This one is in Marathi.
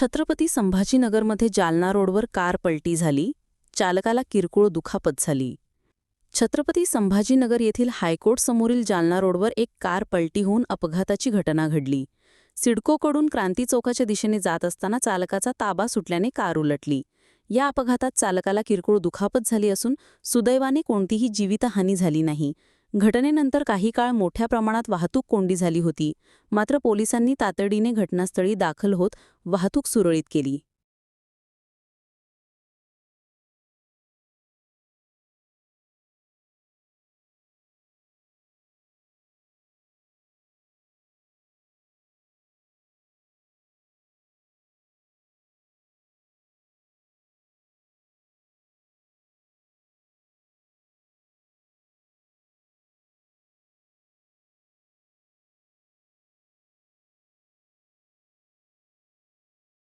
छत्रपती संभाजीनगरमध्ये जालना रोडवर कार पलटी झाली. चालकाला किरकोळ दुखापत झाली. छत्रपती संभाजीनगर येथील हायकोर्टसमोरील जालना रोडवर एक कार पलटी होऊन अपघाताची घटना घडली. सिडकोकडून क्रांती चौकाच्या दिशेने जात असताना चालकाचा ताबा सुटल्याने कार उलटली. या अपघातात चालकाला किरकोळ दुखापत झाली असून सुदैवाने कोणतीही जीवितहानी झाली नाही. घटनेनंतर काही काळ मोठ्या प्रमाणात वाहतूक कोंडी झाली होती. मात्र पोलिसांनी तातडीने घटनास्थळी दाखल होत वाहतूक सुरळीत केली.